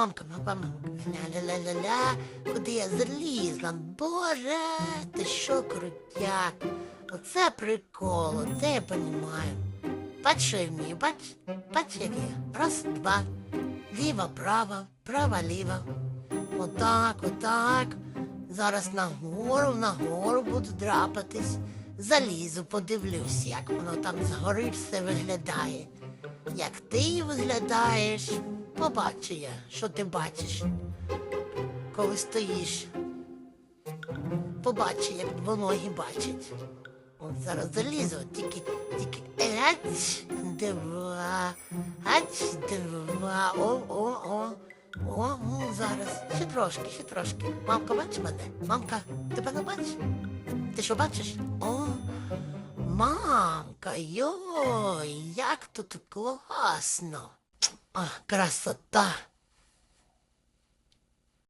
мамка, мамка. Ля-ля-ля-ля-ля. Куди я залізла? Боже, ти що крутяк. Оце прикол, оце я понімаю. Бач, що я вмію, бач, бач, як я. Раз, два. Ліва, права, права, ліва. Отак, отак. Зараз нагору, нагору буду драпатись. Залізу, подивлюсь, як воно там згори все виглядає. Як ти виглядаєш, побачу я, що ти бачиш, коли стоїш. Побачу, як двоногі бачать. От зараз залізу, тільки, тільки ач, два, ач, два, о, о, о. О, ну, зараз. Ще трошки, ще трошки. Мамка, бачиш мене? Мамка, тебе не бачиш? Ти що бачиш? О, мамка, йой, як тут класно. А, красота.